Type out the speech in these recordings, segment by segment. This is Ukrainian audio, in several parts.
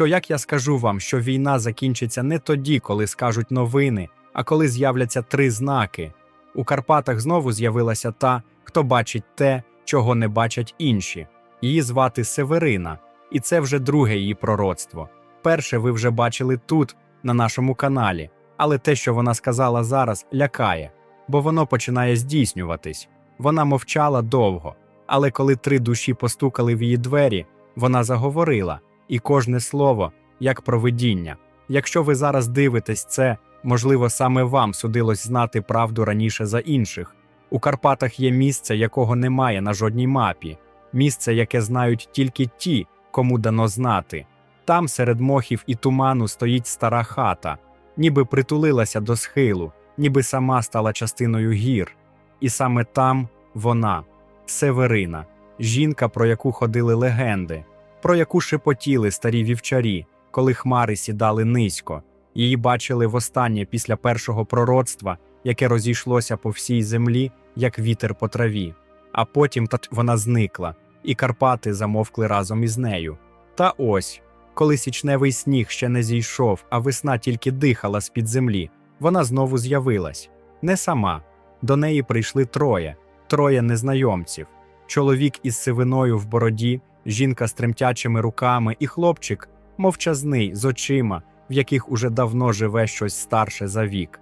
що як я скажу вам, що війна закінчиться не тоді, коли скажуть новини, а коли з'являться три знаки. У Карпатах знову з'явилася та, хто бачить те, чого не бачать інші. Її звати Северина, і це вже друге її пророцтво. Перше ви вже бачили тут, на нашому каналі, але те, що вона сказала зараз, лякає, бо воно починає здійснюватись. Вона мовчала довго, але коли три душі постукали в її двері, вона заговорила, і кожне слово як провидіння. Якщо ви зараз дивитесь це, можливо, саме вам судилось знати правду раніше за інших. У Карпатах є місце, якого немає на жодній мапі, місце, яке знають тільки ті, кому дано знати. Там, серед мохів і туману, стоїть стара хата, ніби притулилася до схилу, ніби сама стала частиною гір. І саме там вона, Северина, жінка, про яку ходили легенди, про яку шепотіли старі вівчарі, коли хмари сідали низько. Її бачили востаннє після першого пророцтва, яке розійшлося по всій землі, як вітер по траві. А потім вона зникла, і Карпати замовкли разом із нею. Та ось, коли січневий сніг ще не зійшов, а весна тільки дихала з-під землі, вона знову з'явилась. Не сама. До неї прийшли троє, троє незнайомців: чоловік із сивиною в бороді, жінка з тремтячими руками і хлопчик, мовчазний, з очима, в яких уже давно живе щось старше за вік.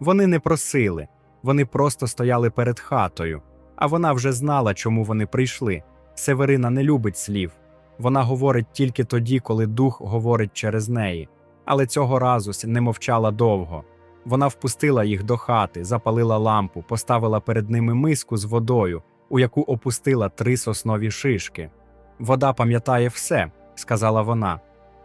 Вони не просили, вони просто стояли перед хатою, а вона вже знала, чому вони прийшли. Северина не любить слів. Вона говорить тільки тоді, коли дух говорить через неї. Але цього разу не мовчала довго. Вона впустила їх до хати, запалила лампу, поставила перед ними миску з водою, у яку опустила три соснові шишки. Вода пам'ятає все, сказала вона.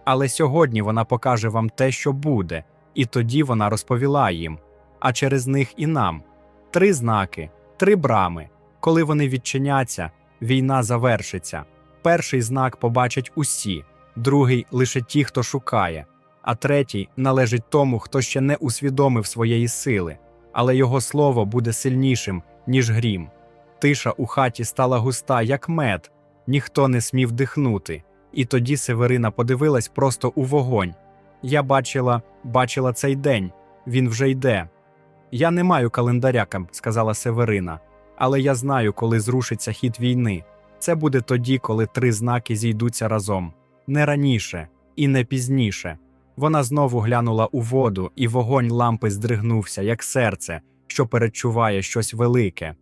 Але сьогодні вона покаже вам те, що буде, і тоді вона розповіла їм, а через них і нам. Три знаки, три брами. Коли вони відчиняться, війна завершиться. Перший знак побачать усі, другий лише ті, хто шукає, а третій належить тому, хто ще не усвідомив своєї сили, але його слово буде сильнішим, ніж грім. Тиша у хаті стала густа, як мед, ніхто не смів дихнути, і тоді Северина подивилась просто у вогонь. Я бачила, бачила цей день, він вже йде. Я не маю календаря, сказала Северина, але я знаю, коли зрушиться хід війни. Це буде тоді, коли три знаки зійдуться разом, не раніше і не пізніше. Вона знову глянула у воду, і вогонь лампи здригнувся, як серце, що передчуває щось велике.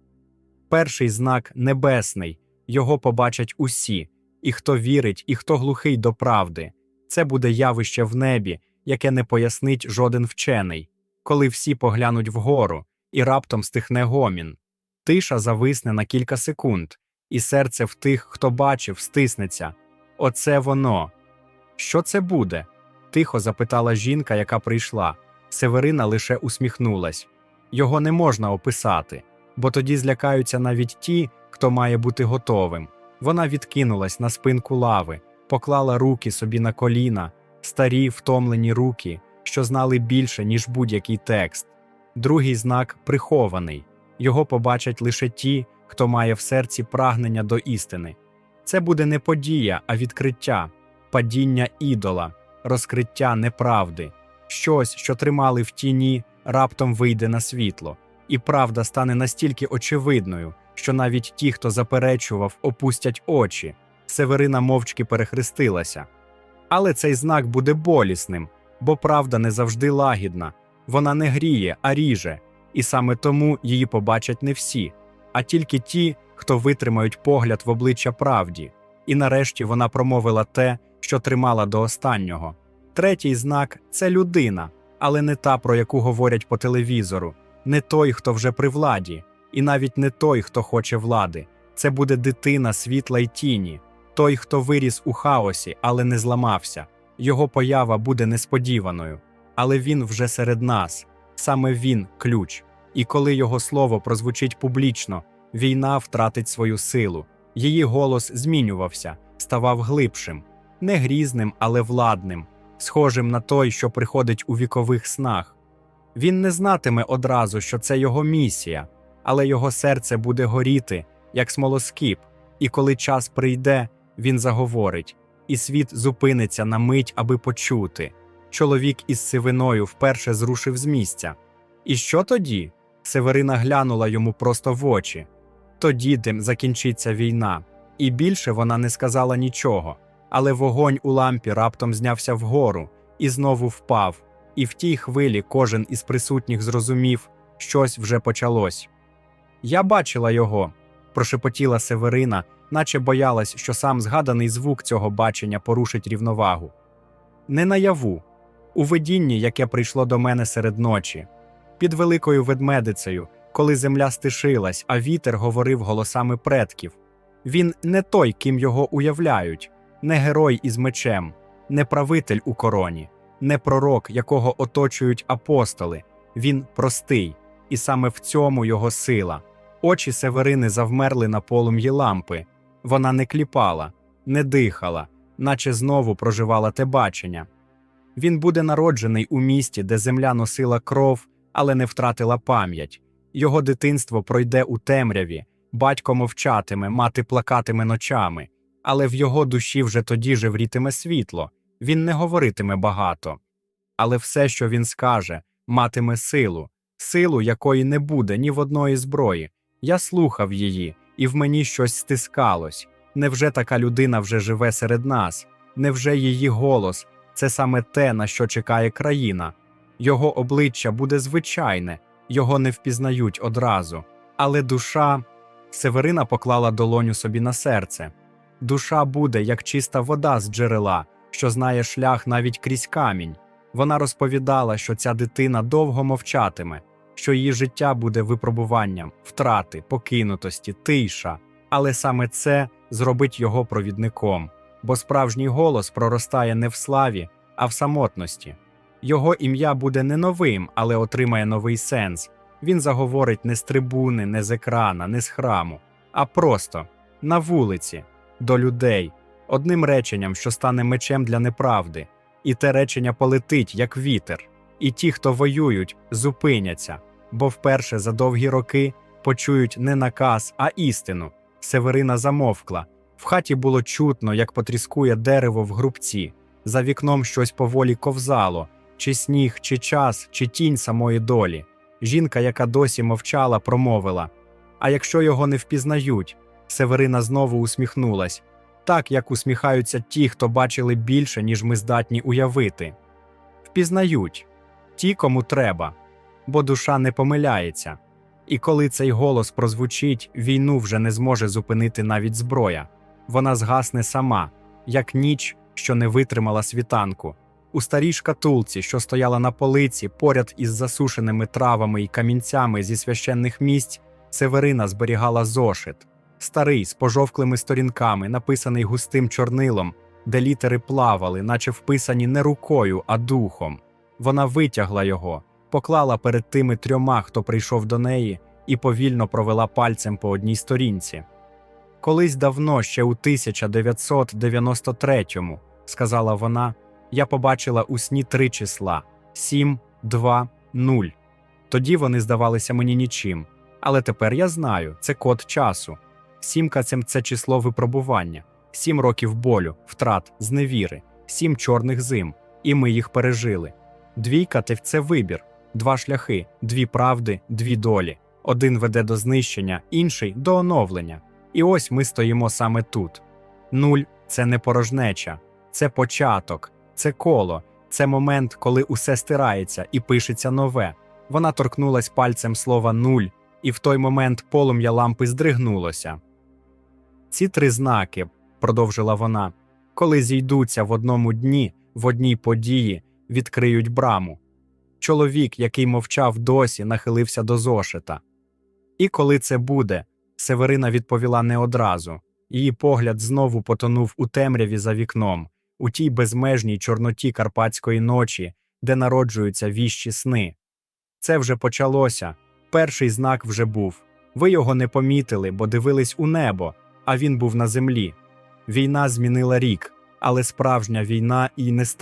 Перший знак небесний, його побачать усі, і хто вірить, і хто глухий до правди. Це буде явище в небі, яке не пояснить жоден вчений, коли всі поглянуть вгору, і раптом стихне гомін. Тиша зависне на кілька секунд, і серце в тих, хто бачив, стиснеться. Оце воно. Що це буде? тихо запитала жінка, яка прийшла. Северина лише усміхнулась. Його не можна описати, бо тоді злякаються навіть ті, хто має бути готовим. Вона відкинулась на спинку лави, поклала руки собі на коліна, старі втомлені руки, що знали більше, ніж будь-який текст. Другий знак прихований. Його побачать лише ті, хто має в серці прагнення до істини. Це буде не подія, а відкриття, падіння ідола, розкриття неправди. Щось, що тримали в тіні, раптом вийде на світло, і правда стане настільки очевидною, що навіть ті, хто заперечував, опустять очі. Северина мовчки перехрестилася. Але цей знак буде болісним, бо правда не завжди лагідна, вона не гріє, а ріже, і саме тому її побачать не всі, а тільки ті, хто витримають погляд в обличчя правді. І нарешті вона промовила те, що тримала до останнього. Третій знак це людина, але не та, про яку говорять по телевізору, не той, хто вже при владі, і навіть не той, хто хоче влади. Це буде дитина світла й тіні, той, хто виріс у хаосі, але не зламався. Його поява буде несподіваною, але він вже серед нас, саме він ключ. І коли його слово прозвучить публічно, війна втратить свою силу. Її голос змінювався, ставав глибшим, не грізним, але владним, схожим на той, що приходить у вікових снах. Він не знатиме одразу, що це його місія, але його серце буде горіти, як смолоскип, і коли час прийде, він заговорить. і світ зупиниться на мить, аби почути. Чоловік із сивиною вперше зрушив з місця. І що тоді? Северина глянула йому просто в очі. Тоді дим закінчиться війна, і більше вона не сказала нічого. Але вогонь у лампі раптом знявся вгору і знову впав. І в тій хвилі кожен із присутніх зрозумів, щось вже почалось. Я бачила його, прошепотіла Северина, наче боялась, що сам згаданий звук цього бачення порушить рівновагу. Не наяву, у видінні, яке прийшло до мене серед ночі, під великою ведмедицею, коли земля стишилась, а вітер говорив голосами предків. Він не той, ким його уявляють, не герой із мечем, не правитель у короні, не пророк, якого оточують апостоли. Він простий, і саме в цьому його сила. Очі Северини завмерли на полум'ї лампи. Вона не кліпала, не дихала, наче знову проживала те бачення. Він буде народжений у місті, де земля носила кров, але не втратила пам'ять. Його дитинство пройде у темряві, батько мовчатиме, мати плакатиме ночами, але в його душі вже тоді жеврітиме світло, він не говоритиме багато. Але все, що він скаже, матиме силу, силу, якої не буде ні в одної зброї. Я слухав її, і в мені щось стискалось. Невже така людина вже живе серед нас? Невже її голос це саме те, на що чекає країна? Його обличчя буде звичайне, його не впізнають одразу. Але душа. Северина поклала долоню собі на серце. Душа буде, як чиста вода з джерела, що знає шлях навіть крізь камінь. Вона розповідала, що ця дитина довго мовчатиме, що її життя буде випробуванням, втрати, покинутості, тиша. Але саме це зробить його провідником, бо справжній голос проростає не в славі, а в самотності. Його ім'я буде не новим, але отримає новий сенс. Він заговорить не з трибуни, не з екрана, не з храму, а просто на вулиці, до людей, одним реченням, що стане мечем для неправди, і те речення полетить, як вітер. І ті, хто воюють, зупиняться, бо вперше за довгі роки почують не наказ, а істину. Северина замовкла. В хаті було чутно, як потріскує дерево в грубці. За вікном щось поволі ковзало, чи сніг, чи час, чи тінь самої долі. Жінка, яка досі мовчала, промовила: А якщо його не впізнають? Северина знову усміхнулась, так як усміхаються ті, хто бачили більше, ніж ми здатні уявити. Впізнають ті, кому треба, бо душа не помиляється. І коли цей голос прозвучить, війну вже не зможе зупинити навіть зброя. Вона згасне сама, як ніч, що не витримала світанку. У старій шкатулці, що стояла на полиці, поряд із засушеними травами і камінцями зі священних місць, Северина зберігала зошит, старий з пожовклими сторінками, написаний густим чорнилом, де літери плавали, наче вписані не рукою, а духом. Вона витягла його, поклала перед тими трьома, хто прийшов до неї, і повільно провела пальцем по одній сторінці. Колись давно, ще у 1993-му, сказала вона, я побачила у сні три числа: 7, 2, 0. Тоді вони здавалися мені нічим. Але тепер я знаю, це код часу. Сімка це, число випробування, сім років болю, втрат, зневіри, сім чорних зим, і ми їх пережили. Двійка це вибір, два шляхи, дві правди, дві долі. Один веде до знищення, інший до оновлення. І ось ми стоїмо саме тут. Нуль це не порожнеча, це початок, це коло, це момент, коли усе стирається і пишеться нове. Вона торкнулась пальцем слова нуль, і в той момент полум'я лампи здригнулося. Ці три знаки, продовжила вона, коли зійдуться в одному дні, в одній події, відкриють браму. Чоловік, який мовчав досі, нахилився до зошита. І коли це буде, Северина відповіла не одразу. Її погляд знову потонув у темряві за вікном, у тій безмежній чорноті карпатської ночі, де народжуються віщі сни. Це вже почалося. Перший знак вже був. Ви його не помітили, бо дивились у небо, а він був на землі. Війна змінила рік, але справжня війна і не з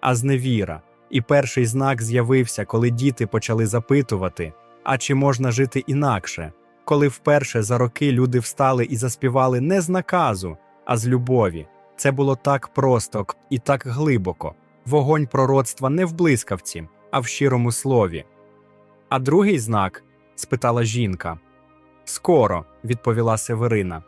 а з невіра. І перший знак з'явився, коли діти почали запитувати, а чи можна жити інакше, коли вперше за роки люди встали і заспівали не з наказу, а з любові. Це було так просто і так глибоко. Вогонь пророцтва не в блискавці, а в щирому слові. А другий знак? спитала жінка. Скоро, відповіла Северина.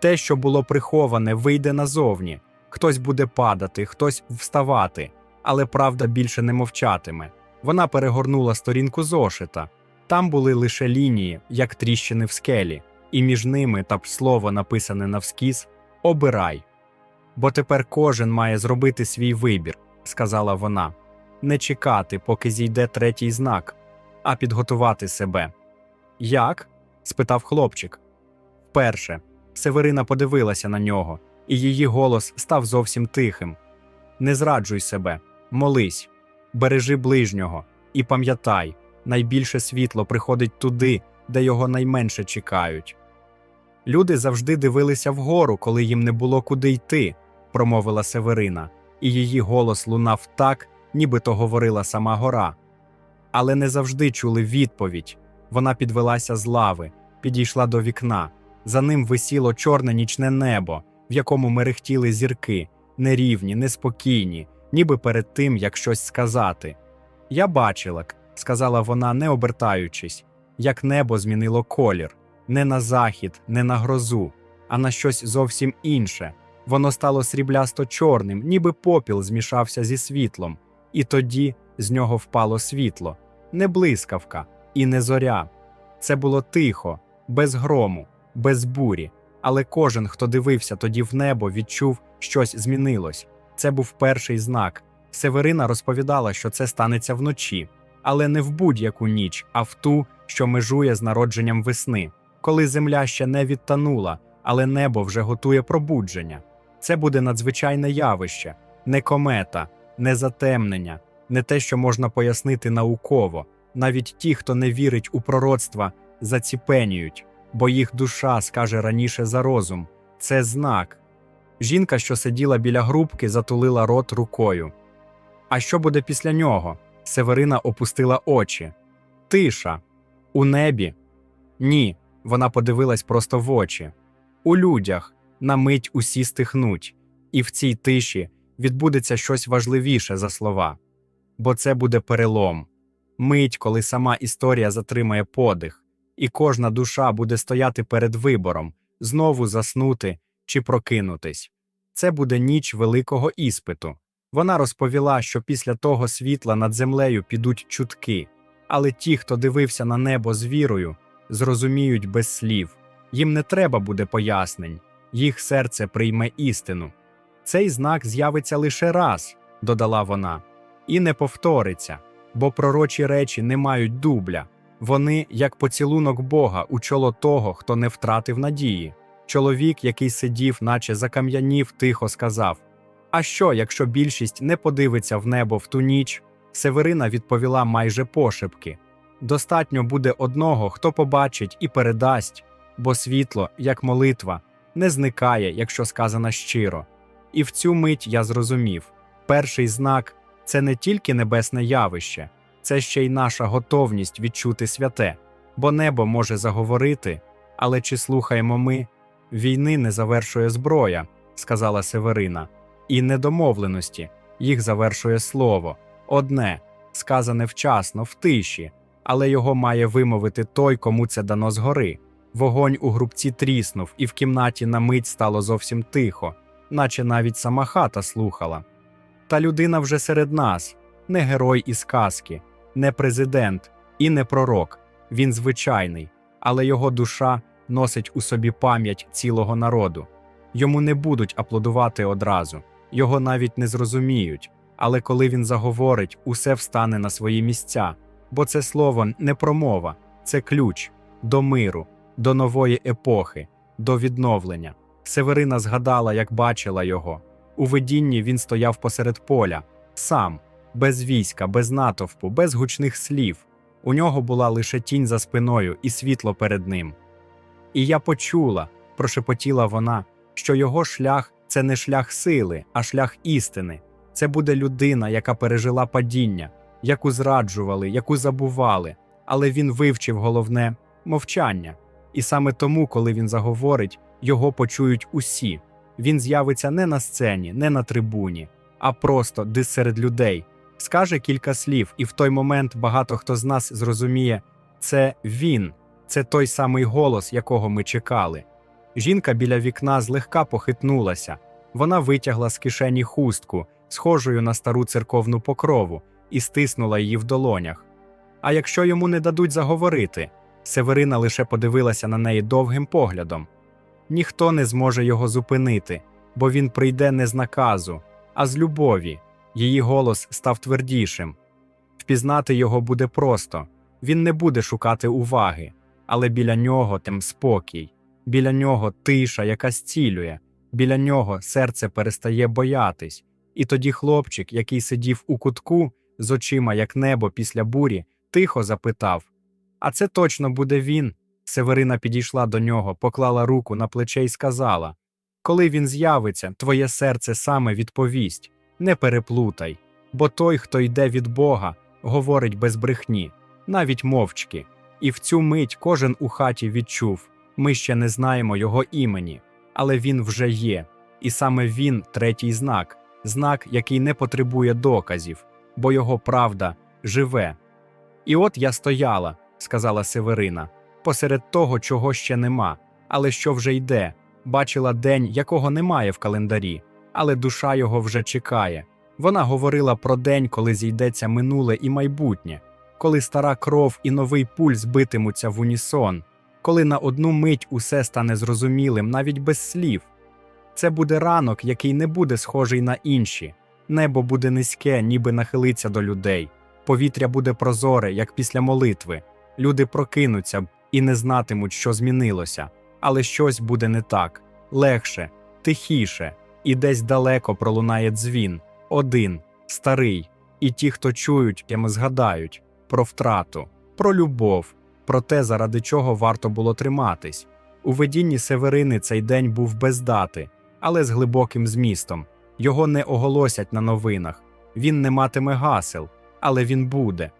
Те, що було приховане, вийде назовні. Хтось буде падати, хтось вставати, але правда більше не мовчатиме. Вона перегорнула сторінку зошита. Там були лише лінії, як тріщини в скелі, і між ними та слово написане навскіз Обирай. Бо тепер кожен має зробити свій вибір, сказала вона, не чекати, поки зійде третій знак, а підготувати себе. Як? спитав хлопчик. Вперше Северина подивилася на нього, і її голос став зовсім тихим. Не зраджуй себе, молись, бережи ближнього і пам'ятай, найбільше світло приходить туди, де його найменше чекають. Люди завжди дивилися вгору, коли їм не було куди йти, промовила Северина, і її голос лунав так, ніби то говорила сама гора. Але не завжди чули відповідь. Вона підвелася з лави, підійшла до вікна. За ним висіло чорне нічне небо, в якому мерехтіли зірки, нерівні, неспокійні, ніби перед тим, як щось сказати. Я бачила, сказала вона, не обертаючись, як небо змінило колір не на захід, не на грозу, а на щось зовсім інше. Воно стало сріблясто чорним, ніби попіл змішався зі світлом, і тоді з нього впало світло, не блискавка і не зоря. Це було тихо, без грому, без бурі. Але кожен, хто дивився тоді в небо, відчув, щось змінилось. Це був перший знак. Северина розповідала, що це станеться вночі, але не в будь-яку ніч, а в ту, що межує з народженням весни, коли земля ще не відтанула, але небо вже готує пробудження. Це буде надзвичайне явище, не комета, не затемнення, не те, що можна пояснити науково. Навіть ті, хто не вірить у пророцтва, заціпеніють, бо їх душа скаже раніше за розум. Це знак. Жінка, що сиділа біля грубки, затулила рот рукою. А що буде після нього? Северина опустила очі. Тиша. У небі? Ні. Вона подивилась просто в очі. У людях на мить усі стихнуть, і в цій тиші відбудеться щось важливіше за слова. Бо це буде перелом. Мить, коли сама історія затримає подих, і кожна душа буде стояти перед вибором знову заснути чи прокинутись. Це буде ніч великого іспиту. Вона розповіла, що після того світла над землею підуть чутки, але ті, хто дивився на небо з вірою, зрозуміють без слів. Їм не треба буде пояснень, їх серце прийме істину. Цей знак з'явиться лише раз, додала вона, і не повториться, бо пророчі речі не мають дубля. Вони, як поцілунок Бога, у чоло того, хто не втратив надії. Чоловік, який сидів, наче закам'янів, тихо сказав: А що, якщо більшість не подивиться в небо в ту ніч? Северина відповіла майже пошепки. Достатньо буде одного, хто побачить і передасть, бо світло, як молитва, не зникає, якщо сказано щиро. І в цю мить я зрозумів: перший знак це не тільки небесне явище, це ще й наша готовність відчути святе, бо небо може заговорити, але чи слухаємо ми? Війни не завершує зброя, сказала Северина, і недомовленості їх завершує слово одне, сказане вчасно, в тиші, але його має вимовити той, кому це дано згори. Вогонь у грубці тріснув, і в кімнаті на мить стало зовсім тихо, наче навіть сама хата слухала. Та людина вже серед нас, не герой із казки, не президент і не пророк. Він звичайний, але його душа носить у собі пам'ять цілого народу. Йому не будуть аплодувати одразу, його навіть не зрозуміють. Але коли він заговорить, усе встане на свої місця, бо це слово не промова, це ключ до миру, до нової епохи, до відновлення. Северина згадала, як бачила його. У видінні він стояв посеред поля, сам, без війська, без натовпу, без гучних слів. У нього була лише тінь за спиною і світло перед ним. І я почула, прошепотіла вона, що його шлях це не шлях сили, а шлях істини. Це буде людина, яка пережила падіння, яку зраджували, яку забували, але він вивчив головне мовчання. І саме тому, коли він заговорить, його почують усі. Він з'явиться не на сцені, не на трибуні, а просто десь серед людей. Скаже кілька слів, і в той момент багато хто з нас зрозуміє, це він, це той самий голос, якого ми чекали. Жінка біля вікна злегка похитнулася. Вона витягла з кишені хустку, схожою на стару церковну покрову, і стиснула її в долонях. А якщо йому не дадуть заговорити, Северина лише подивилася на неї довгим поглядом. Ніхто не зможе його зупинити, бо він прийде не з наказу, а з любові. Її голос став твердішим. Впізнати його буде просто, він не буде шукати уваги, але біля нього тем спокій, біля нього тиша, яка зцілює, біля нього серце перестає боятись. І тоді хлопчик, який сидів у кутку з очима, як небо після бурі, тихо запитав: А це точно буде він? Северина підійшла до нього, поклала руку на плече і сказала: Коли він з'явиться, твоє серце саме відповість, не переплутай, бо той, хто йде від Бога, говорить без брехні, навіть мовчки. І в цю мить кожен у хаті відчув ми ще не знаємо його імені, але він вже є, і саме він третій знак, знак, який не потребує доказів, бо його правда живе. І от я стояла, сказала Северина, посеред того, чого ще нема, але що вже йде, бачила день, якого немає в календарі, але душа його вже чекає. Вона говорила про день, коли зійдеться минуле і майбутнє, коли стара кров і новий пульс битимуться в унісон, коли на одну мить усе стане зрозумілим навіть без слів. Це буде ранок, який не буде схожий на інші. Небо буде низьке, ніби нахилиться до людей. Повітря буде прозоре, як після молитви. Люди прокинуться і не знатимуть, що змінилося, але щось буде не так легше, тихіше, і десь далеко пролунає дзвін. Один, старий, і ті, хто чують, тими згадають про втрату, про любов, про те, заради чого варто було триматись. У видінні Северини цей день був без дати, але з глибоким змістом. Його не оголосять на новинах. Він не матиме гасел, але він буде.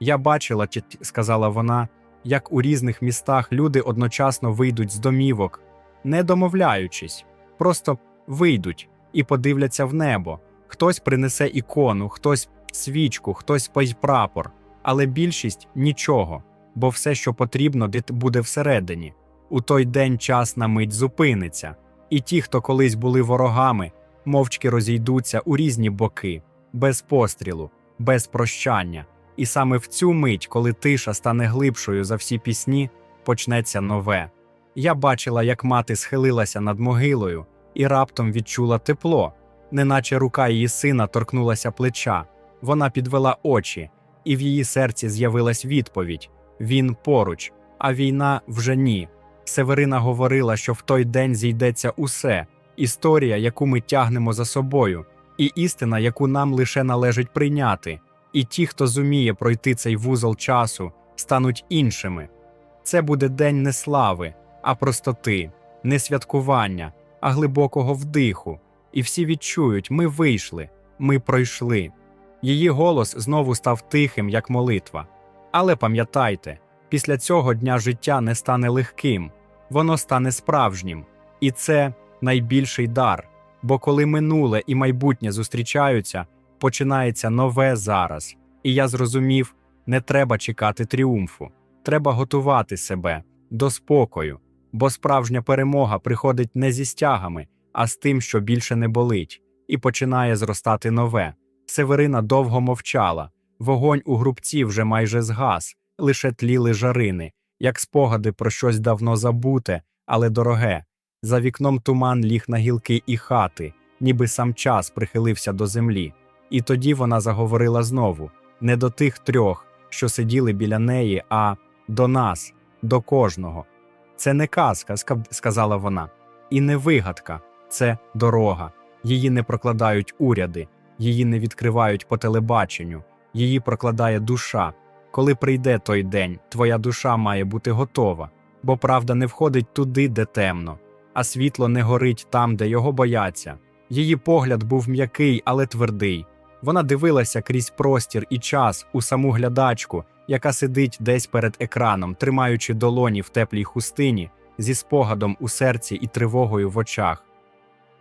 Я бачила, сказала вона, як у різних містах люди одночасно вийдуть з домівок, не домовляючись, просто вийдуть і подивляться в небо. Хтось принесе ікону, хтось свічку, хтось прапор, але більшість нічого, бо все, що потрібно, буде всередині. У той день час на мить зупиниться, і ті, хто колись були ворогами, мовчки розійдуться у різні боки, без пострілу, без прощання. І саме в цю мить, коли тиша стане глибшою за всі пісні, почнеться нове. Я бачила, як мати схилилася над могилою і раптом відчула тепло, неначе рука її сина торкнулася плеча. Вона підвела очі, і в її серці з'явилась відповідь: він поруч, а війна вже ні. Северина говорила, що в той день зійдеться усе історія, яку ми тягнемо за собою, і істина, яку нам лише належить прийняти. І ті, хто зуміє пройти цей вузол часу, стануть іншими. Це буде день не слави, а простоти, не святкування, а глибокого вдиху. І всі відчують, ми вийшли, ми пройшли. Її голос знову став тихим, як молитва. Але пам'ятайте, після цього дня життя не стане легким, воно стане справжнім. І це найбільший дар. Бо коли минуле і майбутнє зустрічаються, починається нове зараз. І я зрозумів, не треба чекати тріумфу, треба готувати себе до спокою, бо справжня перемога приходить не зі стягами, а з тим, що більше не болить, і починає зростати нове. Северина довго мовчала, вогонь у грубці вже майже згас, лише тліли жарини, як спогади про щось давно забуте, але дороге. За вікном туман ліг на гілки і хати, ніби сам час прихилився до землі. І тоді вона заговорила знову не до тих трьох, що сиділи біля неї, а до нас, до кожного. Це не казка, сказала вона, і не вигадка, це дорога. Її не прокладають уряди, її не відкривають по телебаченню, її прокладає душа. Коли прийде той день, твоя душа має бути готова, бо правда не входить туди, де темно, а світло не горить там, де його бояться. Її погляд був м'який, але твердий. Вона дивилася крізь простір і час у саму глядачку, яка сидить десь перед екраном, тримаючи долоні в теплій хустині, зі спогадом у серці і тривогою в очах.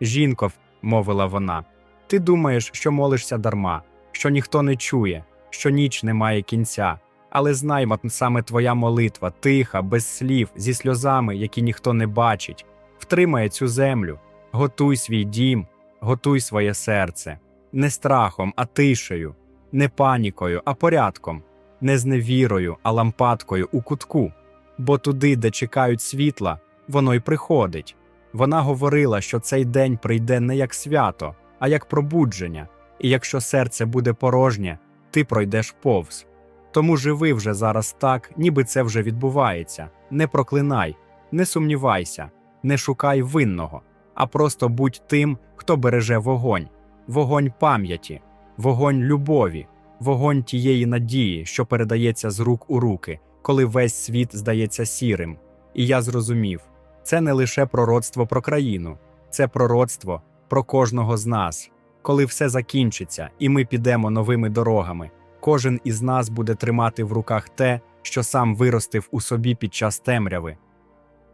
Жінко, мовила вона, ти думаєш, що молишся дарма, що ніхто не чує, що ніч не має кінця. Але знай, саме твоя молитва, тиха, без слів, зі сльозами, які ніхто не бачить, втримає цю землю, готуй свій дім, готуй своє серце, не страхом, а тишею, не панікою, а порядком, не зневірою, а лампадкою у кутку. Бо туди, де чекають світла, воно й приходить. Вона говорила, що цей день прийде не як свято, а як пробудження, і якщо серце буде порожнє, ти пройдеш повз. Тому живи вже зараз так, ніби це вже відбувається. Не проклинай, не сумнівайся, не шукай винного, а просто будь тим, хто береже вогонь, вогонь пам'яті, вогонь любові, вогонь тієї надії, що передається з рук у руки, коли весь світ здається сірим. І я зрозумів, це не лише пророцтво про країну, це пророцтво про кожного з нас. Коли все закінчиться, і ми підемо новими дорогами, кожен із нас буде тримати в руках те, що сам виростив у собі під час темряви.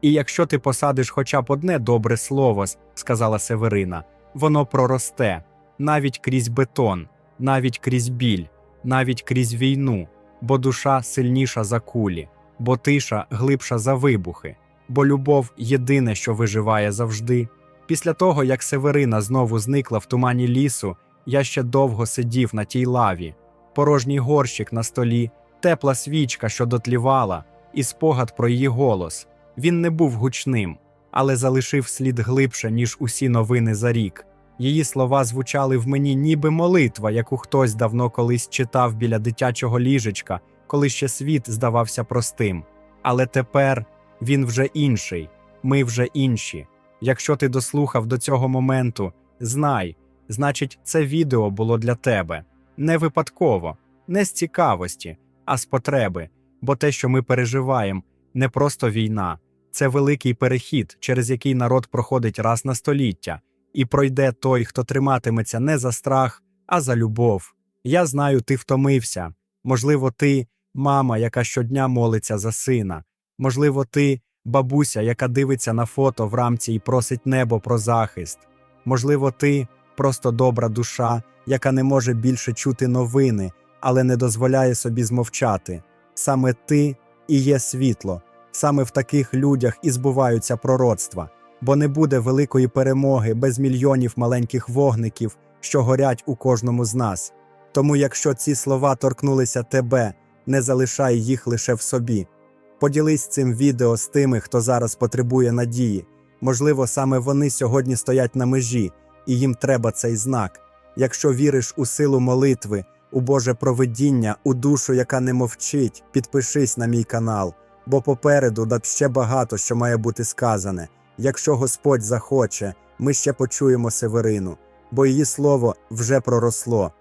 І якщо ти посадиш хоча б одне добре слово, сказала Северина, воно проросте навіть крізь бетон, навіть крізь біль, навіть крізь війну, бо душа сильніша за кулі, бо тиша глибша за вибухи, бо любов єдине, що виживає завжди. Після того, як Северина знову зникла в тумані лісу, я ще довго сидів на тій лаві, порожній горщик на столі, тепла свічка, що дотлівала, і спогад про її голос. Він не був гучним, але залишив слід глибше, ніж усі новини за рік. Її слова звучали в мені ніби молитва, яку хтось давно колись читав біля дитячого ліжечка, коли ще світ здавався простим. Але тепер він вже інший, ми вже інші. Якщо ти дослухав до цього моменту, знай, значить, це відео було для тебе не випадково, не з цікавості, а з потреби, бо те, що ми переживаємо, не просто війна, це великий перехід, через який народ проходить раз на століття, і пройде той, хто триматиметься не за страх, а за любов. Я знаю, ти втомився. Можливо, ти мама, яка щодня молиться за сина. Можливо, ти бабуся, яка дивиться на фото в рамці і просить небо про захист. Можливо, ти просто добра душа, яка не може більше чути новини, але не дозволяє собі змовчати. Саме ти і є світло, саме в таких людях і збуваються пророцтва, бо не буде великої перемоги без мільйонів маленьких вогників, що горять у кожному з нас. Тому, якщо ці слова торкнулися тебе, не залишай їх лише в собі. Поділись цим відео з тими, хто зараз потребує надії. Можливо, саме вони сьогодні стоять на межі, і їм треба цей знак. Якщо віриш у силу молитви, у Боже провидіння, у душу, яка не мовчить, підпишись на мій канал, бо попереду да ще багато що має бути сказане. Якщо Господь захоче, ми ще почуємо Северину, бо її слово вже проросло.